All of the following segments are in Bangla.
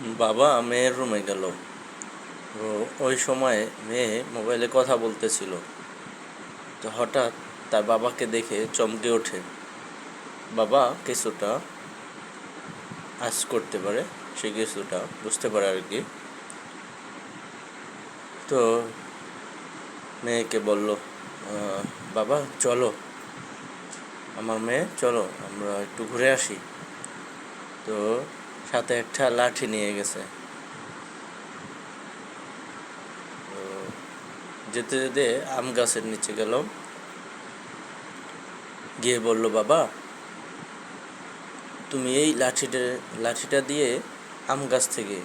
বাবা মেয়ের রুমে গেল। ওই সময়ে মেয়ে মোবাইলে কথা বলতেছিল। তো হঠাৎ তার বাবাকে দেখে চমকে ওঠে। বাবা, কিছুটা আজ করতে পারে, সে কিছুটা বুঝতে পারে আর কি। তো মেয়েকে বলল বাবা, চলো। আমার মেয়ে, চলো, আমরা একটু ঘুরে আসি। তো সাথে একটা লাঠি নিয়ে গেছে। যেতে যেতে আম গাছের নিচে গেল গিয়ে বলল, বাবা, তুমি এই লাঠিটা লাঠিটা দিয়ে আম গাছ থেকে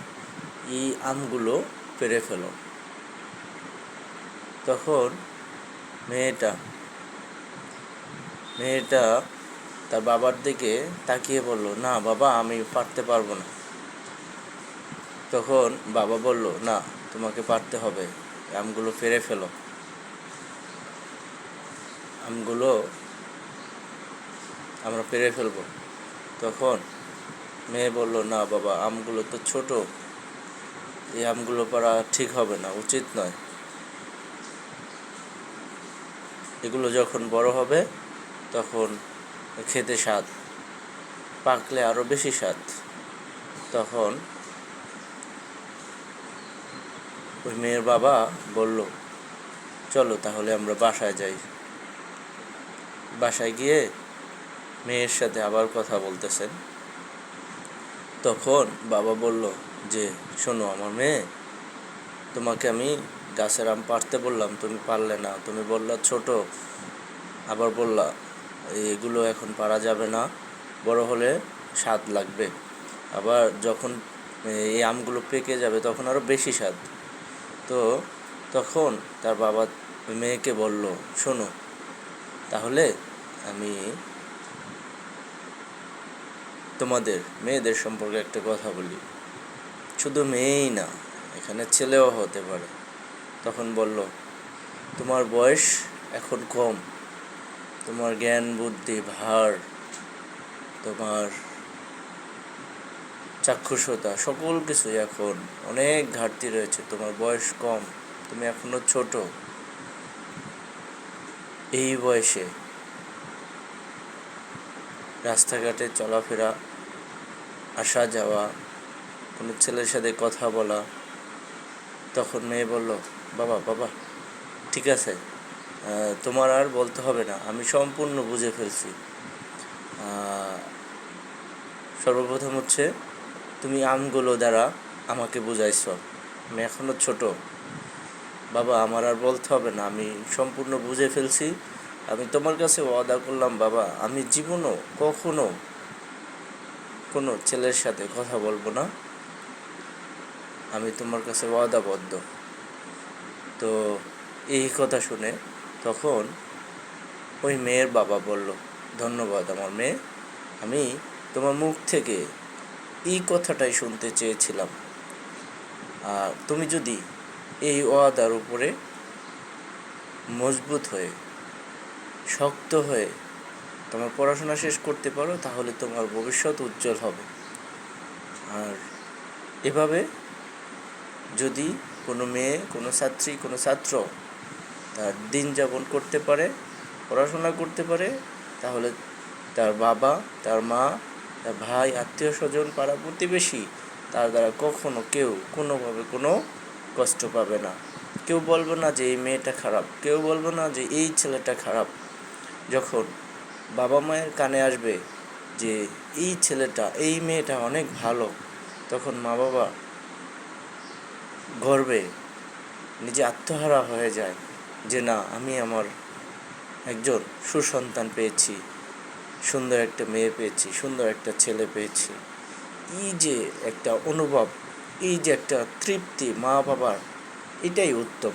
এই আমগুলো পেরে ফেলো। তখন মেয়েটা মেয়েটা তার বাবার দিকে তাকিয়ে বলল, না বাবা, আমি পারতে পারব না। তখন বাবা বলল, না, তোমাকে পারতে হবে। আমগুলো ফেরে ফেলো। আমগুলো আমরা পেরে ফেলব। তখন মেয়ে বলল, না বাবা, আমগুলো তো ছোট। এই আমগুলো পারা ঠিক হবে না, উচিত নয়। এগুলো যখন বড় হবে, তখন খেতে স্বাদ, পাকলে আরও বেশি স্বাদ। তখন ওই মেয়ের বাবা বলল, চলো তাহলে আমরা বাসায় যাই। বাসায় গিয়ে মেয়ের সাথে আবার কথা বলতেছেন। তখন বাবা বলল, যে, শোনো আমার মেয়ে, তোমাকে আমি গাছের আম পারতে বললাম, তুমি পারলে না। তুমি বললা ছোট, আবার বললা এগুলো এখন পারা যাবে না। বড় হলে স্বাদ লাগবে। আবার যখন এই আমগুলো পেকে যাবে তখন আরও বেশি স্বাদ। তো তখন তার বাবা মেয়েকে বলল, শোনো, তাহলে আমি তোমাদের, মেয়েদের সম্পর্কে একটা কথা বলি। শুধু মেয়েই না, এখানে ছেলেও হতে পারে। তখন বলল, তোমার বয়স এখন কম। তোমার জ্ঞান, বুদ্ধি, ভার, তোমার চাক্ষুষতা, সকল কিছুই এখন অনেক ঘাটতি রয়েছে, তোমার বয়স কম, তুমি এখনও ছোট। এই বয়সে রাস্তাঘাটে চলাফেরা, আসা যাওয়া, কোনো ছেলের সাথে কথা বলা, তখন মেয়ে বলল, বাবা বাবা, ঠিক আছে তোমার আর বলতে হবে না। আমি সম্পূর্ণ বুঝে ফেলছি। সর্বপ্রথম হচ্ছে, তুমি আমগুলো দ্বারা আমাকে বুঝাইছ। আমি এখনও ছোট। বাবা, আমার আর বলতে হবে না। আমি সম্পূর্ণ বুঝে ফেলছি। আমি তোমার কাছে ওয়াদা করলাম, বাবা, আমি জীবনও কখনো কোনো ছেলের সাথে কথা বলব না। আমি তোমার কাছে ওয়াদাবদ্ধ। তো এই কথা শুনে তখন ওই মেয়ের বাবা বলল, ধন্যবাদ আমার মেয়ে, আমি তোমার মুখ থেকে এই কথাটাই শুনতে চেয়েছিলাম। আর তুমি যদি এই ওয়াদার উপরে মজবুত হয়ে, শক্ত হয়ে তোমার পড়াশোনা শেষ করতে পারো, তাহলে তোমার ভবিষ্যৎ উজ্জ্বল হবে। আর এভাবে যদি কোনো মেয়ে, কোনো ছাত্রী, কোনো ছাত্র তার দিন যাপন করতে পারে, পড়াশোনা করতে পারে, তাহলে তার বাবা, তার মা, তার ভাই, আত্মীয় স্বজন, পাড়া প্রতিবেশী, তার দ্বারা কখনো কেউ কোনোভাবে কোনো কষ্ট পাবে না। কেউ বলবে না যে এই মেয়েটা খারাপ, কেউ বলবে না যে এই ছেলেটা খারাপ। যখন বাবা মায়ের কানে আসবে যে এই ছেলেটা, এই মেয়েটা অনেক ভালো, তখন মা বাবা গর্বে নিজে আত্মহারা হয়ে যায়। যে না, আমি আমার একজন সুসন্তান পেয়েছি, সুন্দর একটা মেয়ে পেয়েছি, সুন্দর একটা ছেলে পেয়েছি। এই যে একটা অনুভব, এই যে একটা তৃপ্তি মা বাবার এটাই উত্তম।